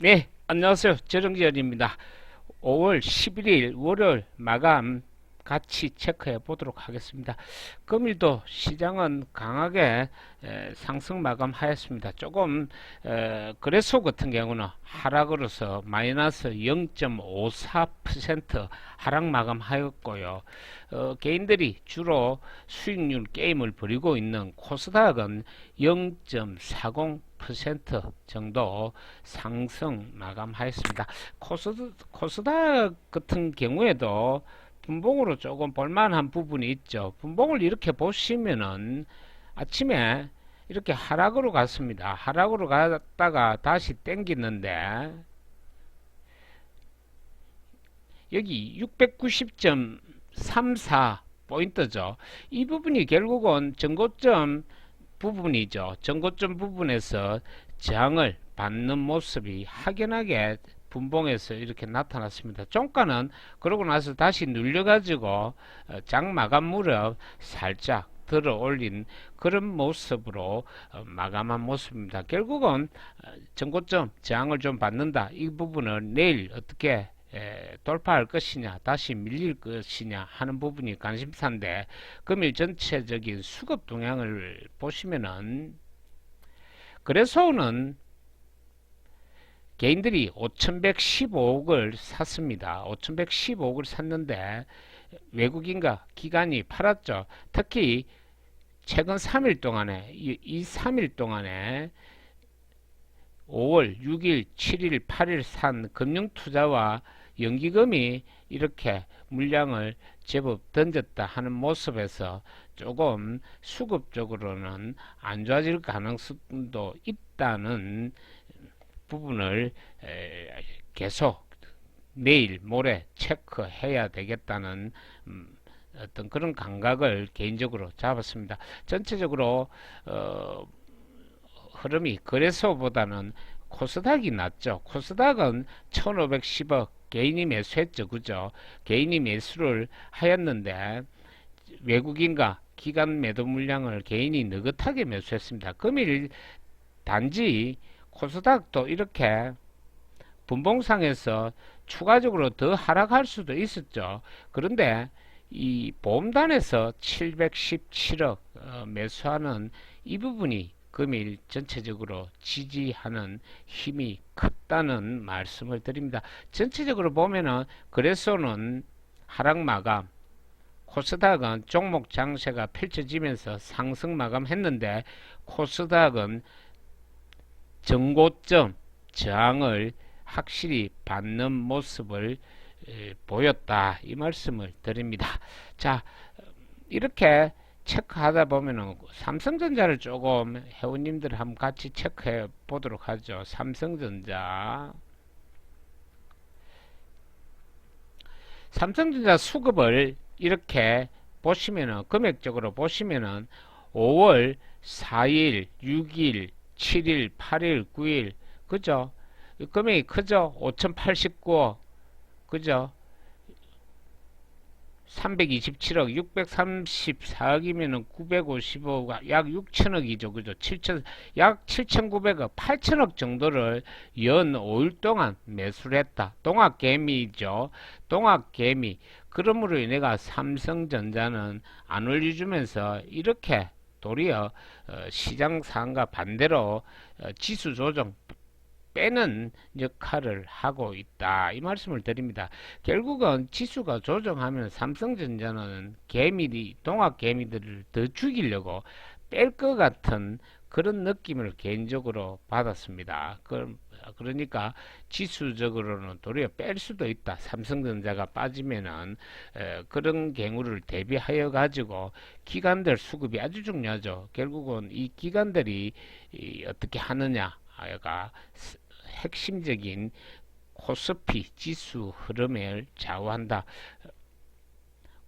네, 안녕하세요. 재정지연입니다. 5월 11일 월요일 마감 같이 체크해 보도록 하겠습니다. 금일도 시장은 강하게 에, 상승 마감하였습니다. 조금 에, 거래소 같은 경우는 하락으로서 마이너스 0.54% 하락 마감하였고요. 어, 개인들이 주로 수익률 게임을 벌이고 있는 코스닥은 0.40% 정도 상승 마감하였습니다. 코스닥, 코스닥 같은 경우에도 분봉으로 조금 볼만한 부분이 있죠. 분봉을 이렇게 보시면은 아침에 이렇게 하락으로 갔습니다. 하락으로 갔다가 다시 땡기는데 여기 690.34 포인트죠. 이 부분이 결국은 전고점 부분이죠. 전고점 부분에서 저항을 받는 모습이 확연하게 분봉에서 이렇게 나타났습니다. 종가는 그러고 나서 다시 눌려가지고 어, 장 마감 무렵 살짝 들어 올린 그런 모습으로 어, 마감한 모습입니다. 결국은 어, 전고점 저항을 좀 받는다. 이 부분을 내일 어떻게 에, 돌파할 것이냐, 다시 밀릴 것이냐 하는 부분이 관심사인데 금일 전체적인 수급 동향을 보시면은 거래소는 개인들이 5,115억을 샀습니다. 5,115억을 샀는데 외국인과 기관이 팔았죠. 특히 최근 3일 동안에 이, 이 3일 동안에 5월 6일, 7일, 8일 산 금융투자와 연기금이 이렇게 물량을 제법 던졌다 하는 모습에서 조금 수급적으로는 안 좋아질 가능성도 있다는 부분을 에, 계속 내일 모레 체크해야 되겠다는 음, 어떤 그런 감각을 개인적으로 잡았습니다. 전체적으로 어, 흐름이 거래소보다는 코스닥이 낫죠. 코스닥은 1510억 개인이 매수했죠. 그죠? 개인이 매수를 하였는데 외국인과 기관 매도 물량을 개인이 느긋하게 매수했습니다. 금일 단지 코스닥도 이렇게 분봉상에서 추가적으로 더 하락할 수도 있었죠. 그런데 이 보험단에서 717억 어, 매수하는 이 부분이 금일 전체적으로 지지하는 힘이 컸다는 말씀을 드립니다. 전체적으로 보면은 거래소는 하락 마감, 코스닥은 종목 장세가 펼쳐지면서 상승 마감했는데 코스닥은 정고점 저항을 확실히 받는 모습을 에, 보였다 이 말씀을 드립니다. 자 이렇게 체크하다 보면은 삼성전자를 조금 회원님들 한번 같이 체크해 보도록 하죠. 삼성전자 삼성전자 수급을 이렇게 보시면은 금액적으로 보시면은 5월 4일, 6일, 7일, 8일, 9일 그죠? 금액이 크죠? 5089억 그죠? 327억, 634억이면은 950억, 약 6천억이죠. 그죠? 7천, 약 7,900억, 8천억 정도를 연 5일 동안 매수를 했다. 동학개미죠. 동학개미. 그러므로 인해가 삼성전자는 안 올려주면서 이렇게 도리어 어, 시장 상과 반대로 어, 지수 조정 빼는 역할을 하고 있다. 이 말씀을 드립니다. 결국은 지수가 조정하면 삼성전자는 개미리, 동학 개미들을 더 죽이려고 뺄 것 같은 그런 느낌을 개인적으로 받았습니다. 그럼 그러니까 지수적으로는 도리어 뺄 수도 있다. 삼성전자가 빠지면은 에, 그런 경우를 대비하여 가지고 기관들 수급이 아주 중요하죠. 결국은 이 기관들이 이 어떻게 하느냐가 핵심적인 코스피 지수 흐름을 좌우한다.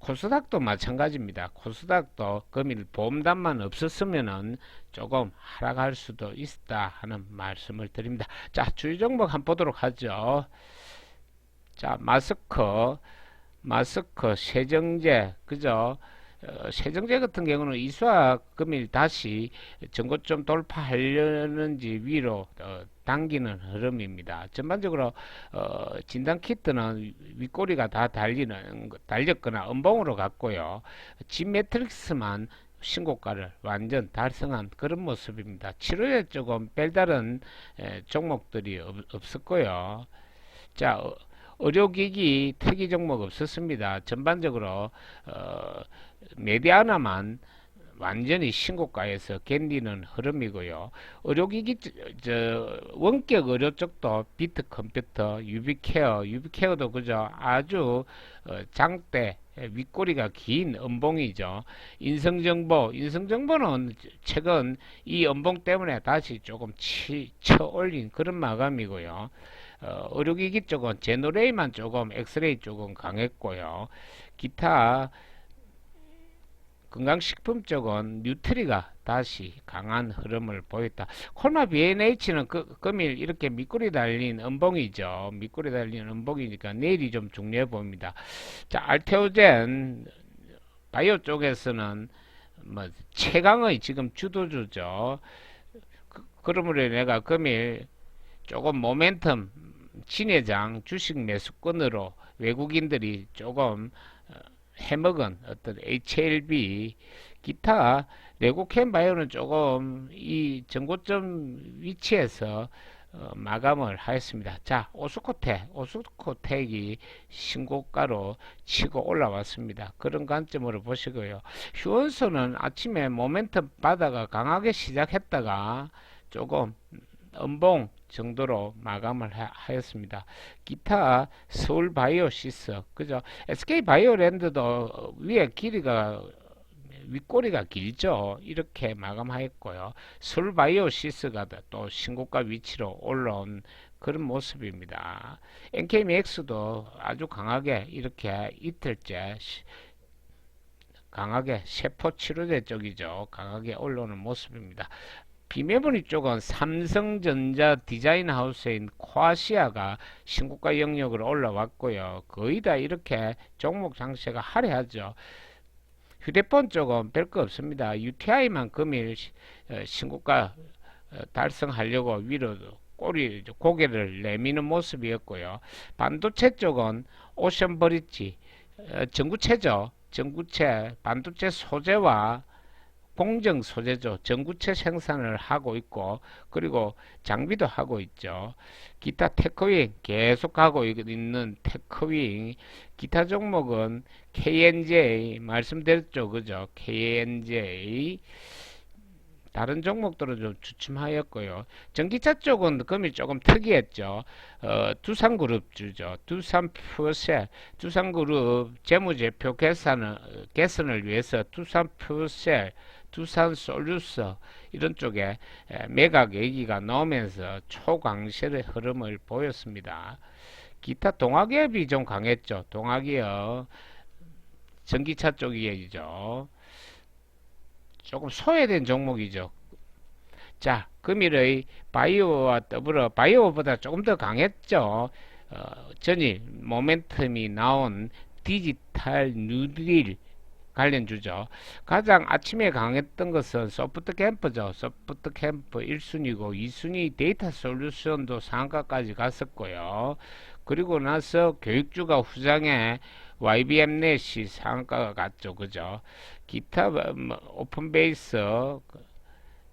코스닥도 마찬가지입니다. 코스닥도 금일 보험단만 없었으면은 조금 하락할 수도 있다 하는 말씀을 드립니다. 자, 주요 종목 한번 보도록 하죠. 자, 마스크, 마스크, 세정제, 그죠? 어, 세정제 같은 경우는 이수학 금일 다시 전고점 돌파하려는지 위로 어, 당기는 흐름입니다. 전반적으로 어, 진단 키트는 윗꼬리가 다 달리는 거- 달렸거나 음봉으로 갔고요. 진 매트릭스만 신고가를 완전 달성한 그런 모습입니다. 7월에 조금 별다른 에, 종목들이 없, 없었고요. 자, 어, 의료기기 특이 종목 없었습니다. 전반적으로 어, 메디아나만 완전히 신고가에서 견디는 흐름이고요. 의료기기 저, 저 원격 의료 쪽도 비트 컴퓨터, 유비케어, 유비케어도 그저 아주 어, 장대 윗꼬리가 긴 음봉이죠. 인성정보, 인성정보는 최근 이 음봉 때문에 다시 조금 치, 쳐 올린 그런 마감이고요. 어, 의료기기 쪽은 제노레이만 조금 엑스레이 쪽은 강했고요. 기타 건강식품 쪽은 뉴트리가 다시 강한 흐름을 보였다. 콜마 BNH는 그, 금일 이렇게 밑꼬리 달린 음봉이죠. 밑꼬리 달린 음봉이니까 내일이 좀 중요해 보입니다. 자, 알테오젠 바이오 쪽에서는 뭐 최강의 지금 주도주죠. 그, 그러므로 내가 금일 조금 모멘텀 진회장 주식 매수권으로 외국인들이 조금 어, 해먹은 어떤 HLB 기타 레고캔 바이오는 조금 이 전고점 위치에서 어, 마감을 하였습니다. 자, 오스코텍, 오스코텍이 신고가로 치고 올라왔습니다. 그런 관점으로 보시고요. 휴원소는 아침에 모멘텀 바다가 강하게 시작했다가 조금 음봉 정도로 마감을 하, 하였습니다. 기타 서울 바이오시스 그죠? SK 바이오랜드도 위에 길이가 윗꼬리가 길죠. 이렇게 마감하였고요. 서울 바이오시스가 또 신고가 위치로 올라온 그런 모습입니다. NKMX도 아주 강하게 이렇게 이틀째 시- 강하게 세포 치료제 쪽이죠. 강하게 올라오는 모습입니다. 비메모리 쪽은 삼성전자 디자인 하우스인 코아시아가 신고가 영역으로 올라왔고요. 거의 다 이렇게 종목 장세가 화려하죠. 휴대폰 쪽은 별거 없습니다. UTI만 금일 시- 어, 신고가 어, 달성하려고 위로 꼬리 고개를 내미는 모습이었고요. 반도체 쪽은 오션브릿지 어, 전구체죠. 전구체 반도체 소재와 공정 소재죠. 전구체 생산을 하고 있고 그리고 장비도 하고 있죠. 기타 테크윙 계속 하고 있- 있는 테크윙 기타 종목은 KNJ 말씀드렸죠. 그죠? KNJ 다른 종목들은 좀 주춤하였고요. 전기차 쪽은 금이 조금 특이했죠. 어, 두산그룹 주죠. 두산퓨셀, 두산그룹 재무제표 개선을, 개선을 위해서 두산퓨셀, 두산 솔루서 이런 쪽에 에, 매각 얘기가 나오면서 초강세의 흐름을 보였습니다. 기타 동학기업이 좀 강했죠. 동학기업 전기차 쪽이죠. 조금 소외된 종목이죠. 자, 금일의 바이오와 더불어 바이오보다 조금 더 강했죠. 어, 전일 모멘텀이 나온 디지털 뉴딜 관련주죠. 가장 아침에 강했던 것은 소프트 캠프죠. 소프트 캠프 1순위고 2순위 데이터 솔루션도 상가까지 갔었고요. 그리고 나서 교육주가 후장에 YBM 넷이 상가가 갔죠. 그죠? 기타 뭐, 오픈베이스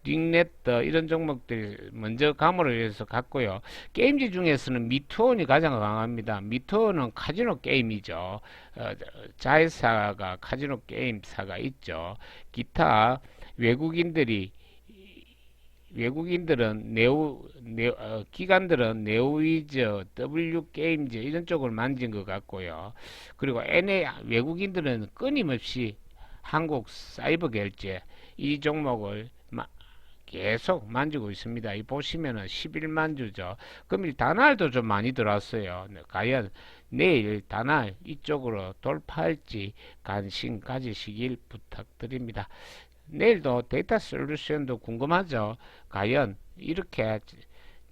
링네트 이런 종목들이 먼저 감으로 인해서 갔고요. 게임지 중에서는 미투온이 가장 강합니다. 미투온은 카지노 게임이죠. 어, 자회사가 카지노 게임사가 있죠. 기타 외국인들이 외국인들은 네오, 네오 어, 기관들은 네오위즈, W 게임즈 이런 쪽을 만진 것 같고요. 그리고 NA 외국인들은 끊임없이 한국 사이버 결제 이 종목을 마- 계속 만지고 있습니다. 이 보시면은 11만 주죠. 금일 다날도 좀 많이 들어왔어요. 네, 과연 내일 다날 이쪽으로 돌파할지 관심 가지시길 부탁드립니다. 내일도 데이터 솔루션도 궁금하죠. 과연 이렇게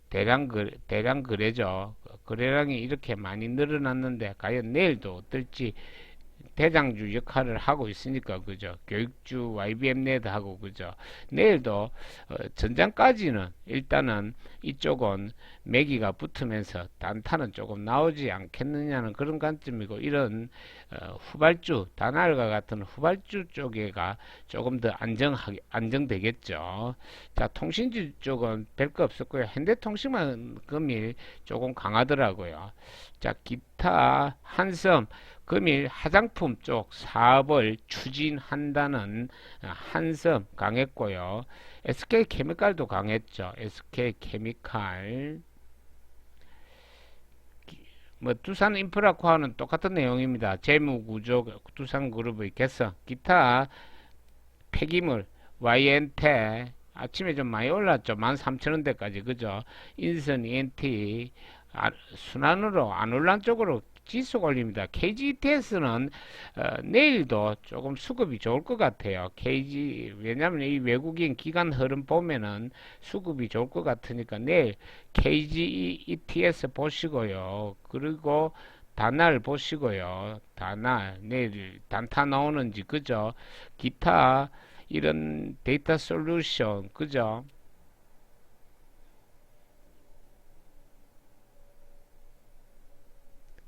대량 거 대량 거래죠. 거래량이 이렇게 많이 늘어났는데 과연 내일도 어떨지 대장주 역할을 하고 있으니까 그죠 교육주 YBM 네드 하고 그죠 내일도 어, 전장까지는 일단은 이쪽은 매기가 붙으면서 단타는 조금 나오지 않겠느냐는 그런 관점이고 이런 어, 후발주 다날과 같은 후발주 쪽에가 조금 더 안정하게 안정되겠죠. 자 통신주 쪽은 별거 없었고요. 현대통신만 금일 조금 강하더라고요. 자 기타 한섬 금일 화장품 쪽 사업을 추진한다는 어, 한섬 강했고요. SK 케미칼도 강했죠. SK 케미칼 뭐 두산 인프라코아는 똑같은 내용입니다. 재무구조 두산그룹의 개선 기타 폐기물 YNT 아침에 좀 많이 올랐죠. 13,000원대까지 그죠? 인선 ENT 아, 순환으로 안 올란 쪽으로 지수가 올립니다. KGTS는 어, 내일도 조금 수급이 좋을 것 같아요. KG 왜냐하면 이 외국인 기간 흐름 보면은 수급이 좋을 것 같으니까 내일 KGETS 보시고요. 그리고 다날 보시고요. 다날 내일 단타 나오는지 그죠? 기타 이런 데이터 솔루션 그죠?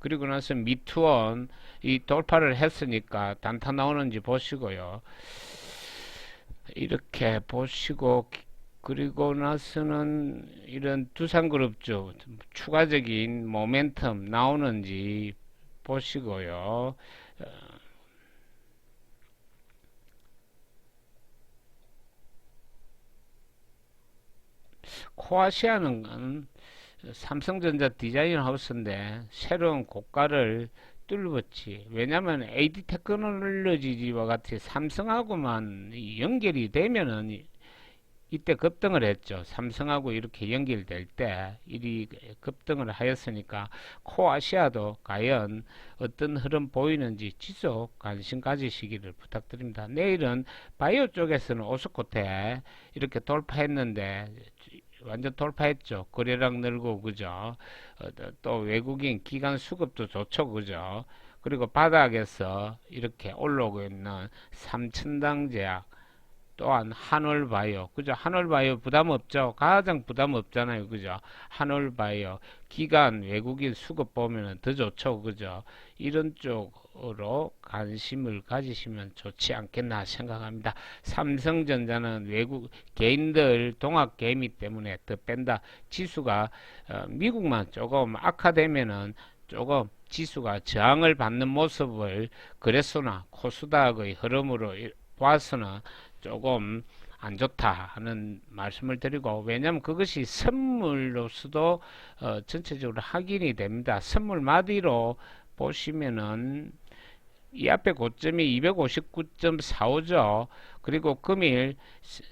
그리고 나서 미투원 이 돌파를 했으니까 단타 나오는지 보시고요. 이렇게 보시고 그리고 나서는 이런 두산그룹 쪽 추가적인 모멘텀 나오는지 보시고요. 어, 코아시아는 삼성전자 디자인 하우스인데 새로운 고가를 뚫었지. 왜냐면 AD 테크놀로지와 같이 삼성하고만 연결이 되면은 이- 이때 급등을 했죠. 삼성하고 이렇게 연결될 때 일이 급등을 하였으니까 코아시아도 과연 어떤 흐름 보이는지 지속 관심 가지시기를 부탁드립니다. 내일은 바이오 쪽에서는 오스코테 이렇게 돌파했는데 완전 돌파했죠. 거래량 늘고 그죠. 어, 또- 또 외국인 기관 수급도 좋죠. 그죠. 그리고 바닥에서 이렇게 올라오고 있는 삼천당 제약 또한 한올바이오 그죠 한올바이오 부담 없죠 가장 부담 없잖아요 그죠 한올바이오 기관 외국인 수급 보면은 더 좋죠 그죠 이런 쪽 으로 관심을 가지시면 좋지 않겠나 생각합니다 삼성전자는 외국 개인들 동학 개미 때문에 더 뺀다 지수가 어, 미국만 조금 악화되면은 조금 지수가 저항을 받는 모습을 그레소나 코스닥의 흐름으로 이- 봐서는 조금 안 좋다 하는 말씀을 드리고 왜냐하면 그것이 선물로서도 어, 전체적으로 확인이 됩니다. 선물 마디로 보시면은 이 앞에 고점이 259.45죠. 그리고 금일 스-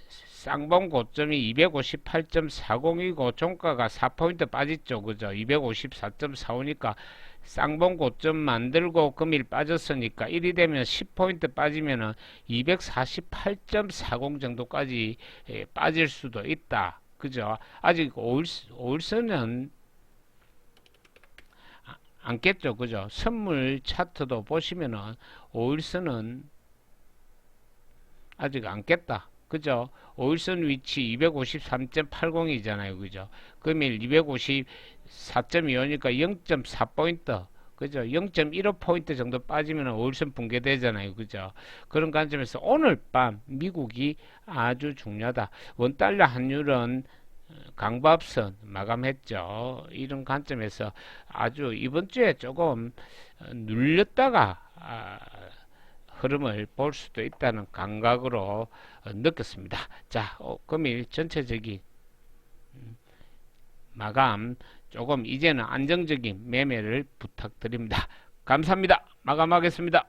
쌍봉 고점이 258.40이고 종가가 4포인트 빠졌죠. 그죠? 254.45니까 쌍봉 고점 만들고 금일 빠졌으니까 1이 되면 10포인트 빠지면은 248.40 정도까지 예, 빠질 수도 있다. 그죠? 아직 5일, 5일선은 않겠죠. 그죠? 선물 차트도 보시면은 5일선은 아직 안겠다. 그죠? 5일선 위치 253.80이잖아요. 그죠? 금일 254.25니까 0.4포인트. 그죠? 0.15포인트 정도 빠지면 5일선 붕괴되잖아요. 그죠? 그런 관점에서 오늘 밤 미국이 아주 중요하다. 원달러 환율은 강bab선 마감했죠. 이런 관점에서 아주 이번 주에 조금 어, 눌렸다가 아, 흐름을 볼 수도 있다는 감각으로 어, 느꼈습니다. 자, 어, 금일 전체적인 음, 마감 조금 이제는 안정적인 매매를 부탁드립니다. 감사합니다. 마감하겠습니다.